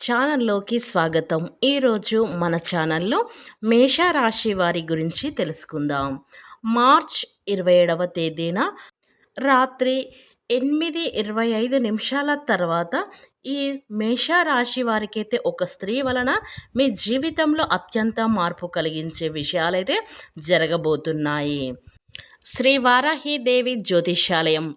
ఛానల్లోకి స్వాగతం. ఈరోజు మన ఛానల్లో మేషరాశి వారి గురించి తెలుసుకుందాం. మార్చ్ ఇరవై ఏడవ తేదీన రాత్రి ఎనిమిది ఇరవై ఐదు నిమిషాల తర్వాత ఈ మేషరాశి వారికైతే ఒక స్త్రీ వలన మీ జీవితంలో అత్యంత మార్పు కలిగించే విషయాలైతే జరగబోతున్నాయి. శ్రీ వారాహిదేవి జ్యోతిష్యాలయం.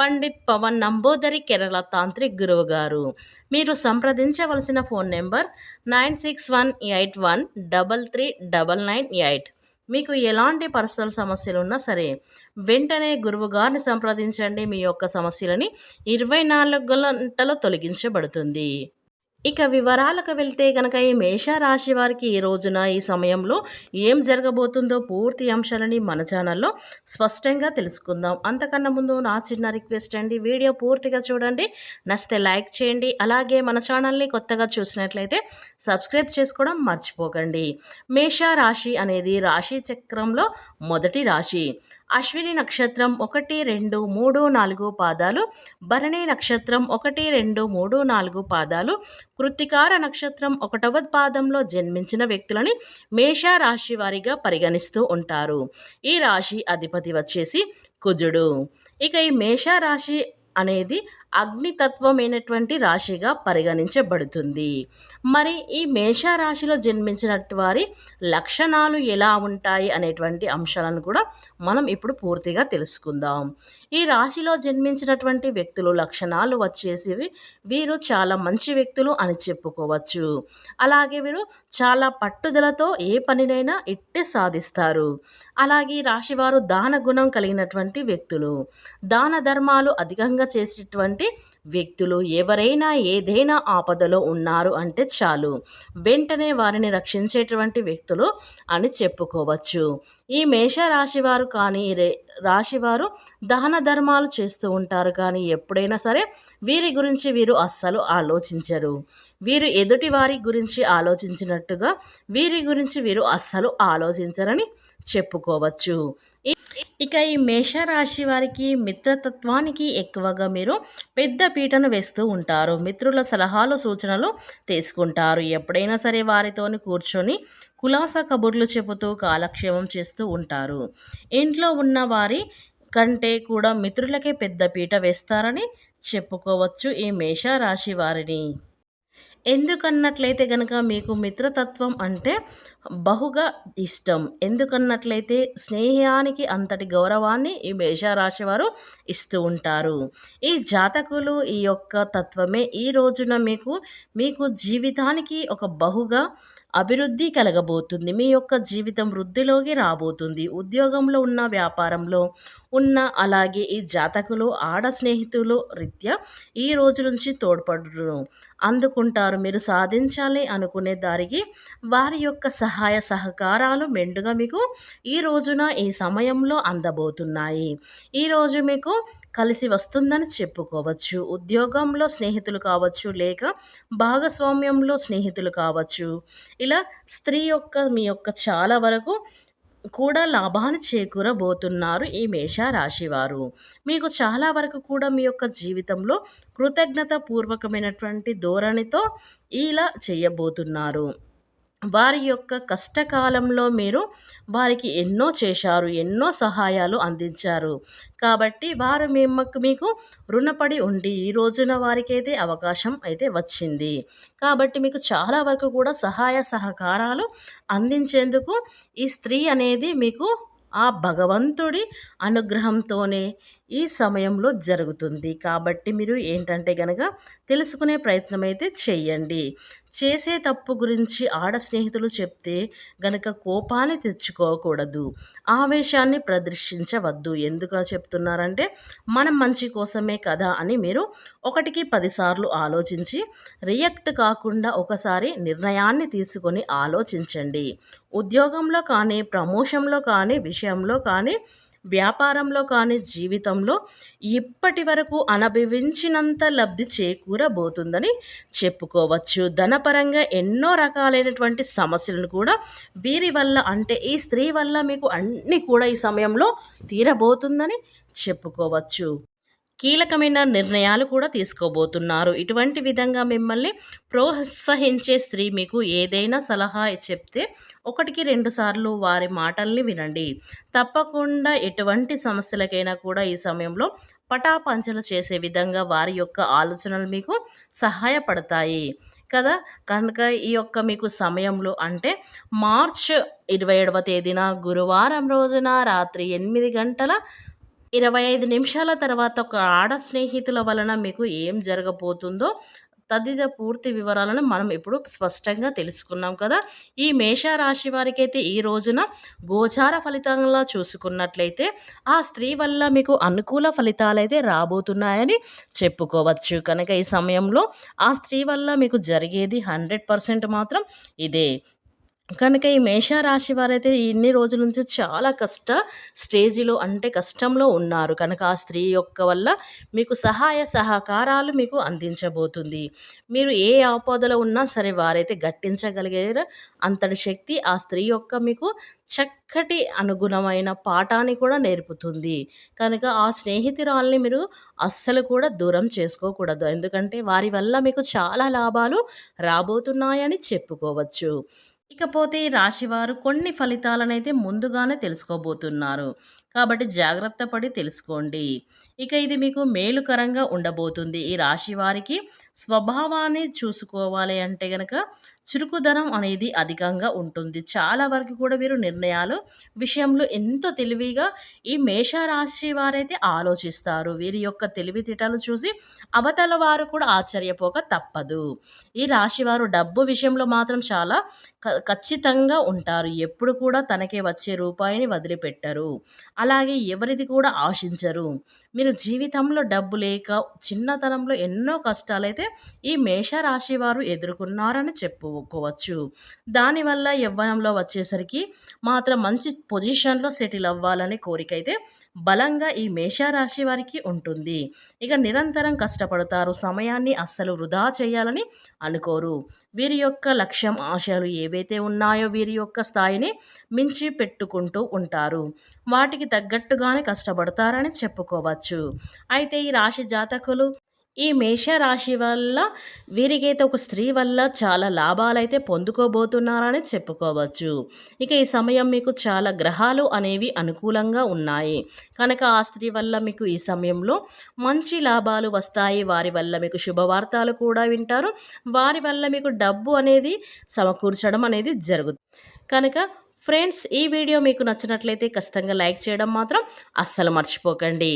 పండిత్ పవన్ నంబోదరి కేరళ తాంత్రిక్ గురువు గారు. మీరు సంప్రదించవలసిన phone number nine six one eight one double three double nine eight. మీకు ఎలాంటి పర్సనల్ సమస్యలు ఉన్నా సరే వెంటనే గురువు గారిని సంప్రదించండి. మీ యొక్క సమస్యలని ఇరవై నాలుగు గంటలు తొలగించబడుతుంది. ఇక వివరాలకు వెళ్తే కనుక ఈ మేషరాశి వారికి ఈ రోజున ఈ సమయంలో ఏం జరగబోతుందో పూర్తి అంశాలని మన ఛానల్లో స్పష్టంగా తెలుసుకుందాం. అంతకన్నా ముందు నా చిన్న రిక్వెస్ట్ అండి వీడియో పూర్తిగా చూడండి నచ్చితే లైక్ చేయండి అలాగే మన ఛానల్ని కొత్తగా చూసినట్లయితే సబ్స్క్రైబ్ చేసుకోవడం మర్చిపోకండి. మేషరాశి అనేది రాశి చక్రంలో మొదటి రాశి. అశ్విని నక్షత్రం ఒకటి రెండు మూడు నాలుగు పాదాలు భరణి నక్షత్రం ఒకటి రెండు మూడు నాలుగు పాదాలు కృత్తికార నక్షత్రం ఒకటవ పాదంలో జన్మించిన వ్యక్తులని మేష రాశి వారిగా పరిగణిస్తూ ఉంటారు. ఈ రాశి అధిపతి వచ్చేసి కుజుడు. ఇక ఈ మేష రాశి అనేది అగ్నితత్వమైనటువంటి రాశిగా పరిగణించబడుతుంది. మరి ఈ మేషరాశిలో జన్మించినట్టు వారి లక్షణాలు ఎలా ఉంటాయి అనేటువంటి అంశాలను కూడా మనం ఇప్పుడు పూర్తిగా తెలుసుకుందాం. ఈ రాశిలో జన్మించినటువంటి వ్యక్తులు లక్షణాలు వచ్చేసి వీరు చాలా మంచి వ్యక్తులు అని చెప్పుకోవచ్చు. అలాగే వీరు చాలా పట్టుదలతో ఏ పనినైనా ఇట్టే సాధిస్తారు. అలాగే రాశివారు దాన గుణం కలిగినటువంటి వ్యక్తులు. దాన ధర్మాలు అధికంగా చేసేటువంటి వ్యక్తులు ఎవరైనా ఏదైనా ఆపదలో ఉన్నారు అంటే చాలు. వెంటనే వారిని రక్షించేటువంటి వ్యక్తులు అని చెప్పుకోవచ్చు. ఈ మేషరాశి వారు కానీ రే రాశివారు దాన ధర్మాలు చేస్తూ ఉంటారు కానీ ఎప్పుడైనా సరే వీరి గురించి వీరు అస్సలు ఆలోచించరు. వీరు ఎదుటి వారి గురించి ఆలోచించినట్టుగా వీరి గురించి వీరు అస్సలు ఆలోచించరని చెప్పుకోవచ్చు. ఇక ఈ మేషరాశి వారికి మిత్రతత్వానికి ఎక్కువగా మీరు పెద్ద పీటను వేస్తూ ఉంటారు. మిత్రుల సలహాలు సూచనలు తీసుకుంటారు. ఎప్పుడైనా సరే వారితోని కూర్చొని కులాస కబుర్లు చెబుతూ కాలక్షేమం చేస్తూ ఉంటారు. ఇంట్లో ఉన్న వారి కంటే కూడా మిత్రులకే పెద్ద పీట వేస్తారని చెప్పుకోవచ్చు ఈ మేషరాశి వారిని. ఎందుకన్నట్లయితే కనుక మీకు మిత్రతత్వం అంటే బహుగా ఇష్టం. ఎందుకన్నట్లయితే స్నేహానికి అంతటి గౌరవాన్ని ఈ మేషరాశి వారు ఇస్తూ ఉంటారు. ఈ జాతకులు ఈ యొక్క తత్వమే. ఈ రోజున మీకు మీకు జీవితానికి ఒక బహుగా అభివృద్ధి కలగబోతుంది. మీ యొక్క జీవితం వృద్ధిలోకి రాబోతుంది. ఉద్యోగంలో ఉన్న వ్యాపారంలో ఉన్న అలాగే ఈ జాతకులు ఆడ స్నేహితులు రీత్యా ఈ రోజు నుంచి తోడ్పడు అందుకుంటారు. మీరు సాధించాలి అనుకునే దారికి వారి యొక్క సహాయ సహకారాలు మెండుగా మీకు ఈ రోజున ఈ సమయంలో అందబోతున్నాయి. ఈరోజు మీకు కలిసి వస్తుందని చెప్పుకోవచ్చు. ఉద్యోగంలో స్నేహితులు కావచ్చు లేక భాగస్వామ్యంలో స్నేహితులు కావచ్చు. ఇలా స్త్రీ యొక్క మీ యొక్క చాలా వరకు కూడా లాభాన్ని చేకూరబోతున్నారు ఈ మేష రాశివారు మీకు చాలా వరకు కూడా మీ యొక్క జీవితంలో కృతజ్ఞత పూర్వకమైనటువంటి ధోరణితో ఇలా చేయబోతున్నారు. వారి యొక్క కష్టకాలంలో మీరు వారికి ఎన్నో చేశారు ఎన్నో సహాయాలు అందించారు. కాబట్టి వారు మిమ్మకు మీకు రుణపడి ఉండి ఈ రోజున వారికైతే అవకాశం అయితే వచ్చింది. కాబట్టి మీకు చాలా వరకు కూడా సహాయ సహకారాలు అందించేందుకు ఈ స్త్రీ అనేది మీకు ఆ భగవంతుడి అనుగ్రహంతోనే ఈ సమయంలో జరుగుతుంది. కాబట్టి మీరు ఏంటంటే గనక తెలుసుకునే ప్రయత్నం అయితే చెయ్యండి చేసే తప్పు గురించి ఆడ స్నేహితులు చెప్తే గనక కోపాన్ని తెచ్చుకోకూడదు. ఆవేశాన్ని ప్రదర్శించవద్దు. ఎందుకు చెప్తున్నారంటే మనం మంచి కోసమే కదా అని మీరు ఒకటికి పదిసార్లు ఆలోచించి రియాక్ట్ కాకుండా ఒకసారి నిర్ణయాన్ని తీసుకొని ఆలోచించండి. ఉద్యోగంలో కానీ ప్రమోషన్లో కానీ విషయంలో కానీ వ్యాపారంలో కానీ జీవితంలో ఇప్పటి వరకు అనుభవించినంత లబ్ధి చేకూరబోతుందని చెప్పుకోవచ్చు. ధనపరంగా ఎన్నో రకాలైనటువంటి సమస్యలను కూడా వీరి వల్ల అంటే ఈ స్త్రీ వల్ల మీకు అన్నీ కూడా ఈ సమయంలో తీరబోతుందని చెప్పుకోవచ్చు. కీలకమైన నిర్ణయాలు కూడా తీసుకోబోతున్నారు. ఇటువంటి విధంగా మిమ్మల్ని ప్రోత్సహించే స్త్రీ మీకు ఏదైనా సలహా చెప్తే ఒకటికి రెండు సార్లు వారి మాటల్ని వినండి. తప్పకుండా ఎటువంటి సమస్యలకైనా కూడా ఈ సమయంలో పటాపంచలు చేసే విధంగా వారి యొక్క ఆలోచనలు మీకు సహాయపడతాయి. కదా? కనుక ఈ యొక్క మీకు సమయంలో అంటే మార్చ్ ఇరవై ఏడవ తేదీన గురువారం రోజున రాత్రి ఎనిమిది గంటల ఇరవై ఐదు నిమిషాల తర్వాత ఒక ఆడ స్నేహితుల వలన మీకు ఏం జరగబోతుందో తదిత పూర్తి వివరాలను మనం ఇప్పుడు స్పష్టంగా తెలుసుకున్నాం కదా. ఈ మేషరాశి వారికి అయితే ఈ రోజున గోచార ఫలితంగా చూసుకున్నట్లయితే ఆ స్త్రీ వల్ల మీకు అనుకూల ఫలితాలు అయితే రాబోతున్నాయని చెప్పుకోవచ్చు. కనుక ఈ సమయంలో ఆ స్త్రీ వల్ల మీకు జరిగేది హండ్రెడ్ పర్సెంట్ మాత్రం ఇదే. కనుక ఈ మేషరాశి వారైతే ఇన్ని రోజుల నుంచి చాలా కష్ట స్టేజిలో అంటే కష్టంలో ఉన్నారు. కనుక ఆ స్త్రీ యొక్క వల్ల మీకు సహాయ సహకారాలు మీకు అందించబోతుంది. మీరు ఏ ఆపదలో ఉన్నా సరే వారైతే గట్టించగలిగారు. అంతటి శక్తి ఆ స్త్రీ యొక్క మీకు చక్కటి అనుగుణమైన పాఠాన్ని కూడా నేర్పుతుంది. కనుక ఆ స్నేహితురాల్ని మీరు అస్సలు కూడా దూరం చేసుకోకూడదు. ఎందుకంటే వారి వల్ల మీకు చాలా లాభాలు రాబోతున్నాయని చెప్పుకోవచ్చు. ఇకపోతే ఈ రాశివారు కొన్ని ఫలితాలనైతే ముందుగానే తెలుసుకోబోతున్నారు. కాబట్టి జాగ్రత్త పడి తెలుసుకోండి. ఇక ఇది మీకు మేలుకరంగా ఉండబోతుంది. ఈ రాశి వారికి స్వభావాన్ని చూసుకోవాలి అంటే కనుక చురుకుదనం అనేది అధికంగా ఉంటుంది. చాలా వరకు కూడా వీరు నిర్ణయాలు విషయంలో ఎంతో తెలివిగా ఈ మేషరాశి వారైతే ఆలోచిస్తారు. వీరి యొక్క తెలివితేటలు చూసి అవతల వారు కూడా ఆశ్చర్యపోక తప్పదు. ఈ రాశి వారు డబ్బు విషయంలో మాత్రం చాలా ఖచ్చితంగా ఉంటారు. ఎప్పుడు కూడా తనకే వచ్చే రూపాయిని వదిలిపెట్టరు. అలాగే ఎవరిది కూడా ఆశించరు. మీరు జీవితంలో డబ్బు లేక చిన్నతనంలో ఎన్నో కష్టాలైతే ఈ మేషరాశి వారు ఎదుర్కొన్నారని చెప్పు ఒప్పుకోవచ్చు. దానివల్ల యవ్వనంలో వచ్చేసరికి మాత్రం మంచి పొజిషన్లో సెటిల్ అవ్వాలనే కోరిక అయితే బలంగా ఈ మేషరాశి వారికి ఉంటుంది. ఇక నిరంతరం కష్టపడతారు సమయాన్ని అస్సలు వృధా చేయాలని అనుకోరు. వీరి యొక్క లక్ష్యం ఆశలు ఏవైతే ఉన్నాయో వీరి యొక్క స్థాయిని మించి పెట్టుకుంటూ ఉంటారు. వాటికి తగ్గట్టుగానే కష్టపడతారని చెప్పుకోవచ్చు. అయితే ఈ రాశి జాతకులు ఈ మేషరాశి వల్ల వీరికైతే ఒక స్త్రీ వల్ల చాలా లాభాలైతే పొందుకోబోతున్నారని చెప్పుకోవచ్చు. ఇక ఈ సమయం మీకు చాలా గ్రహాలు అనేవి అనుకూలంగా ఉన్నాయి. కనుక ఆ స్త్రీ వల్ల మీకు ఈ సమయంలో మంచి లాభాలు వస్తాయి. వారి వల్ల మీకు శుభవార్తలు కూడా వింటారు. వారి వల్ల మీకు డబ్బు అనేది సమకూర్చడం అనేది జరుగుతుంది. కనుక ఫ్రెండ్స్ ఈ వీడియో మీకు నచ్చినట్లయితే ఖచ్చితంగా లైక్ చేయడం మాత్రం అస్సలు మర్చిపోకండి.